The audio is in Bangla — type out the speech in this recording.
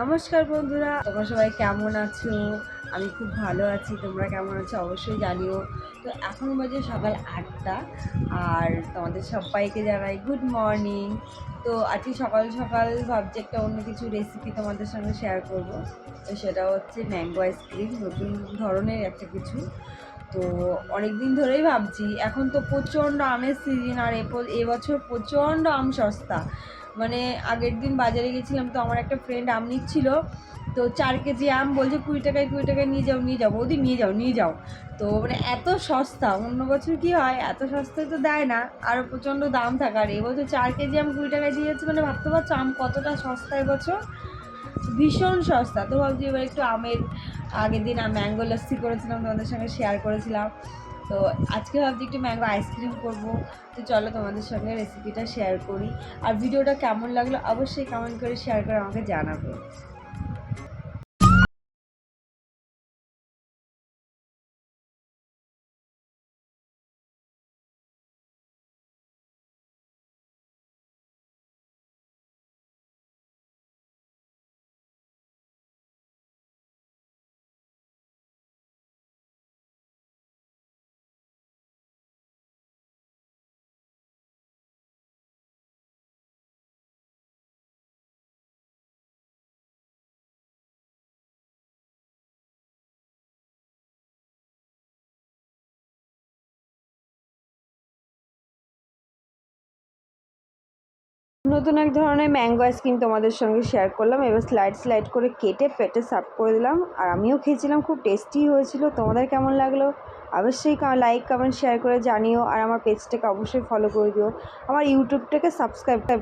নমস্কার বন্ধুরা, তোমরা সবাই কেমন আছো? আমি খুব ভালো আছি, তোমরা কেমন আছো? অবশ্যই জানিও। তো এখন বাজে সকাল আটটা, আর তোমাদের সবাইকে জানাই গুড মর্নিং তো আজকে সকাল সকাল ভাবছি একটা অন্য কিছু রেসিপি তোমাদের সঙ্গে শেয়ার করব। তো সেটা হচ্ছে ম্যাঙ্গো আইসক্রিম নতুন ধরনের একটা কিছু। তো অনেক দিন ধরেই ভাবছি, এখন তো প্রচণ্ড আমের সিজন আর এবছর প্রচণ্ড আম সস্তা। মানে আগের দিন বাজারে গেছিলাম তো আমার একটা ফ্রেন্ড আম নিচ্ছিল, তো চার কেজি আম বলছে কুড়ি টাকায় কুড়ি টাকায় নিয়ে যাও নিয়ে যাও। বৌদি, নিয়ে যাও নিয়ে যাও। তো মানে এত সস্তা, অন্য বছর কি হয়, এত সস্তায় তো দেয় না আরও প্রচণ্ড দাম থাকে। আর এবছর চার কেজি আম কুড়ি টাকায় দিয়ে যাচ্ছে মানে ভাবতে পারছ, আম কতটা সস্তা এবছর? ভীষণ সস্তা। তো ভাবছি এবার একটু আমের, আগের দিন আমি ম্যাঙ্গো লস্যি করেছিলাম, তোমাদের সঙ্গে শেয়ার করেছিলাম। তো আজকে ভাবছি একটু ম্যাঙ্গো আইসক্রিম করব। তো চলো তোমাদের সঙ্গে রেসিপিটা শেয়ার করি। আর ভিডিওটা কেমন লাগল অবশ্যই কেমন করে শেয়ার করে আমাকে জানাবে। নতুন এক ধরনের ম্যাঙ্গো আইসক্রিম তোমাদের সঙ্গে শেয়ার করলাম। এবার স্লাইড স্লাইড করে কেটে পেটে সার্ভ করে দিলাম। আর আমিও খেয়েছিলাম, খুব টেস্টি হয়েছিল। তোমাদের কেমন লাগল? অবশ্যই লাইক কমেন্ট শেয়ার করে জানিও। আর আমার পেজটাকে অবশ্যই ফলো করে দিও। আমার ইউটিউবটাকে সাবস্ক্রাইব